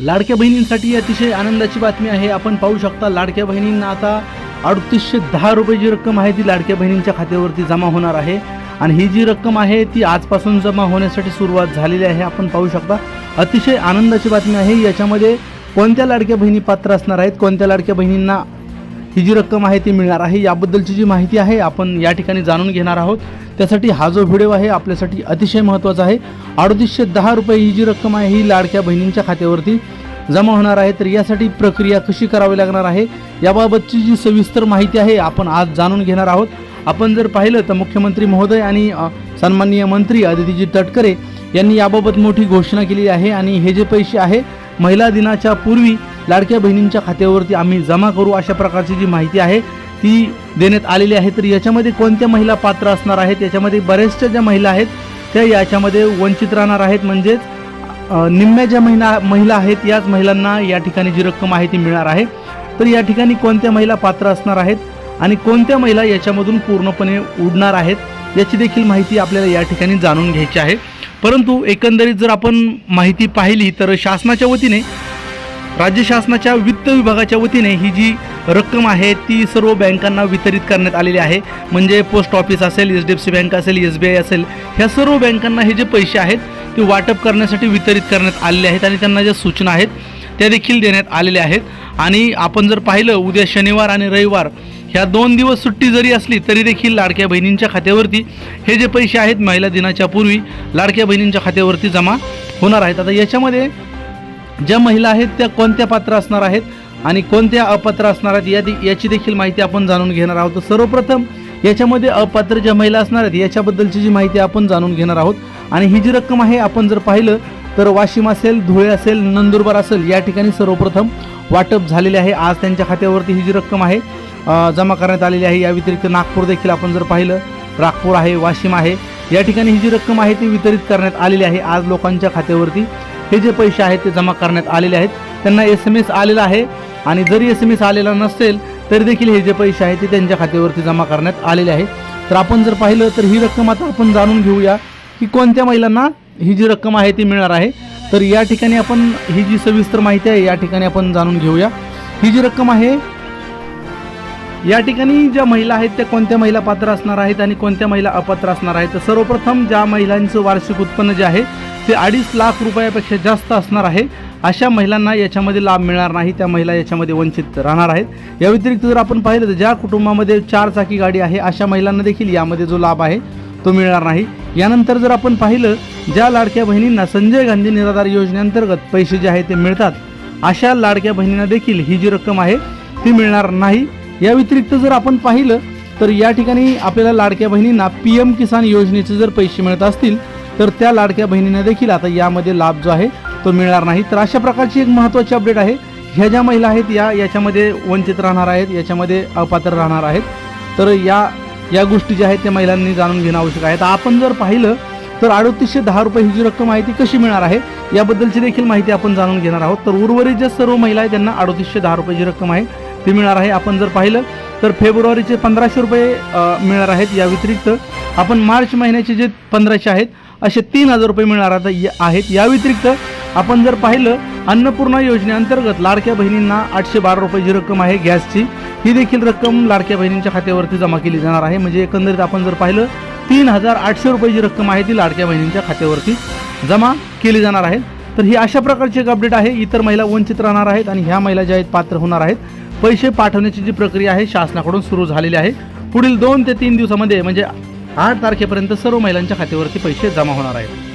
लाडक्या बहिणींसाठी अतिशय आनंदाची बातमी आहे. आपण पाहू शकता लाडक्या बहिणींना आता अडतीसशे दहा रुपये जी रक्कम आहे ती लाडक्या बहिणींच्या खात्यावरती जमा होणार आहे. आणि ही जी रक्कम आहे ती आजपासून जमा होण्यासाठी सुरुवात झालेली आहे. आपण पाहू शकता अतिशय आनंदाची बातमी आहे. याच्यामध्ये कोणत्या लाडक्या बहिणी पात्र असणार आहेत? कोणत्या लाडक्या बहिणींना ही जी रक्कम आहे ती मिळणार आहे याबद्दलची जी माहिती आहे आपण या ठिकाणी जाणून घेणार आहोत. त्यासाठी हा जो व्हिडिओ आहे आपल्यासाठी अतिशय महत्त्वाचा आहे. अडतीसशे दहा रुपये ही जी रक्कम आहे ही लाडक्या बहिणींच्या खात्यावरती जमा होणार आहे. तर यासाठी प्रक्रिया कशी करावी लागणार आहे याबाबतची जी सविस्तर माहिती आहे आपण आज जाणून घेणार आहोत. आपण जर पाहिलं तर मुख्यमंत्री महोदय आणि सन्माननीय मंत्री आदितीजी तटकरे यांनी याबाबत मोठी घोषणा केली आहे. आणि हे जे पैसे आहे महिला दिनाच्या पूर्वी लाडक्या बहिणींच्या खात्यावरती आम्ही जमा करू अशा प्रकारची जी माहिती आहे ती देण्यात आलेली आहे. तर याच्यामध्ये कोणत्या महिला पात्र असणार आहेत? याच्यामध्ये बऱ्याचशा ज्या महिला आहेत त्या याच्यामध्ये वंचित राहणार आहेत. म्हणजेच निम्म्या ज्या महिला महिला आहेत याच महिलांना या ठिकाणी जी रक्कम आहे ती मिळणार आहे. तर या ठिकाणी कोणत्या महिला पात्र असणार आहेत आणि कोणत्या महिला याच्यामधून पूर्णपणे उडणार आहेत याची देखील माहिती आपल्याला या ठिकाणी जाणून घ्यायची आहे. परंतु एकंदरीत जर आपण माहिती पाहिली तर शासनाच्या वतीने राज्य शासनाच्या वित्त विभागाच्या वतीने ही जी रक्कम आहे ती सर्व बँकांना वितरित करण्यात आलेली आहे. म्हणजे पोस्ट ऑफिस असेल H D F C bank असेल एस बी आय असेल ह्या सर्व बँकांना हे जे पैसे आहेत ते वाटप करण्यासाठी वितरित करण्यात आलेले आहेत आणि त्यांना ज्या सूचना आहेत त्या देखील देण्यात आलेल्या आहेत. आणि आपण जर पाहिलं उद्या शनिवार आणि रविवार ह्या दोन दिवस सुट्टी जरी असली तरी देखील लाडक्या बहिणींच्या खात्यावरती हे जे पैसे आहेत महिला दिनाच्या पूर्वी लाडक्या बहिणींच्या खात्यावरती जमा होणार आहेत. आता याच्यामध्ये ज्या महिला आहेत त्या कोणत्या पात्र असणार आहेत आणि कोणत्या अपात्र असणार आहेत या याची देखील माहिती आपण जाणून घेणार आहोत. सर्वप्रथम याच्यामध्ये अपात्र ज्या महिला असणार आहेत याच्याबद्दलची जी माहिती आपण जाणून घेणार आहोत. आणि ही जी रक्कम आहे आपण जर पाहिलं तर वाशिम असेल धुळे असेल नंदुरबार असेल या ठिकाणी सर्वप्रथम वाटप झालेले आहे. आज त्यांच्या खात्यावरती ही जी रक्कम आहे जमा करण्यात आलेली आहे. या व्यतिरिक्त नागपूर देखील आपण जर पाहिलं नागपूर आहे वाशिम आहे या ठिकाणी ही जी रक्कम आहे ती वितरित करण्यात आलेली आहे आज लोकांच्या खात्यावरती. हे जे पैसे आहेत ते जमा करण्यात आलेले आहेत. त्यांना एस एम एस आलेला आहे आणि जरी एस एम एस आलेला नसेल तरी देखील हे जे पैसे आहेत ते त्यांच्या खात्यावरती जमा करण्यात आलेले आहे तर आपण जर पाहिलं तर ही रक्कम आता आपण जाणून घेऊया की कोणत्या महिलांना ही जी रक्कम आहे ती मिळणार आहे. तर या ठिकाणी आपण ही जी सविस्तर माहिती आहे या ठिकाणी आपण जाणून घेऊया. ही जी रक्कम आहे या ठिकाणी ज्या महिला आहेत त्या कोणत्या महिला पात्र असणार आहेत आणि कोणत्या महिला अपात्र असणार आहेत? तर सर्वप्रथम ज्या महिलांचं वार्षिक उत्पन्न जे आहे ते अडीच लाख रुपयापेक्षा जास्त असणार आहे. अशा महिलांना याच्यामध्ये लाभ मिळणार नाही त्या महिला याच्यामध्ये वंचित राहणार आहेत. या व्यतिरिक्त जर आपण पाहिलं तर ज्या कुटुंबामध्ये चार चाकी गाडी आहे अशा महिलांना देखील यामध्ये जो लाभ आहे तो मिळणार नाही. यानंतर जर आपण पाहिलं ज्या लाडक्या बहिणींना संजय गांधी निराधार योजनेअंतर्गत पैसे जे आहे ते मिळतात अशा लाडक्या बहिणींना देखील ही जी रक्कम आहे ती मिळणार नाही. या व्यतिरिक्त जर आपण पाहिलं तर या ठिकाणी आपल्याला लाडक्या बहिणींना पी एम किसान योजनेचे जर पैसे मिळत असतील तर त्या लाडक्या बहिणींना देखील आता यामध्ये लाभ जो आहे तो मिळणार नाही. तर अशा प्रकारची एक महत्त्वाची अपडेट आहे. ह्या ज्या महिला आहेत या याच्यामध्ये वंचित राहणार आहेत याच्यामध्ये अपात्र राहणार आहेत. तर या या गोष्टी ज्या आहेत त्या महिलांनी जाणून घेणं आवश्यक आहे. तर आपण जर पाहिलं तर अडतीसशे दहा रुपये ही जी रक्कम आहे ती कशी मिळणार आहे? याबद्दलची देखील माहिती आपण जाणून घेणार आहोत. तर उर्वरित ज्या सर्व महिला आहेत त्यांना अडतीसशे दहा रुपये जी रक्कम आहे ती मिळणार आहे. आपण जर पाहिलं तर फेब्रुवारीचे पंधराशे रुपये मिळणार आहेत. या व्यतिरिक्त आपण मार्च महिन्याचे जे पंधराशे आहेत असे तीन हजार रुपये मिळणार आता आहेत. या व्यतिरिक्त आपण जर पाहिलं अन्नपूर्णा योजनेअंतर्गत लाडक्या बहिणींना आठशे बारा रुपये जी रक्कम आहे गॅसची. ही देखील रक्कम लाडक्या बहिणींच्या खात्यावरती जमा केली जाणार आहे. म्हणजे एकंदरीत आपण जर पाहिलं तीन हजार आठशे रुपये जी रक्कम आहे ती लाडक्या बहिणींच्या खात्यावरती जमा केली जाणार आहे. तर ही अशा प्रकारची एक अपडेट आहे. इतर महिला वंचित राहणार आहेत आणि ह्या महिला ज्या आहेत पात्र होणार आहेत. पैसे पाठवण्याची जी प्रक्रिया आहे शासनाकडून सुरू झालेली आहे. पुढील दोन ते तीन दिवसामध्ये म्हणजे आठ तारखेपर्यंत सर्व महिलांच्या खात्यावरती पैसे जमा होणार आहेत.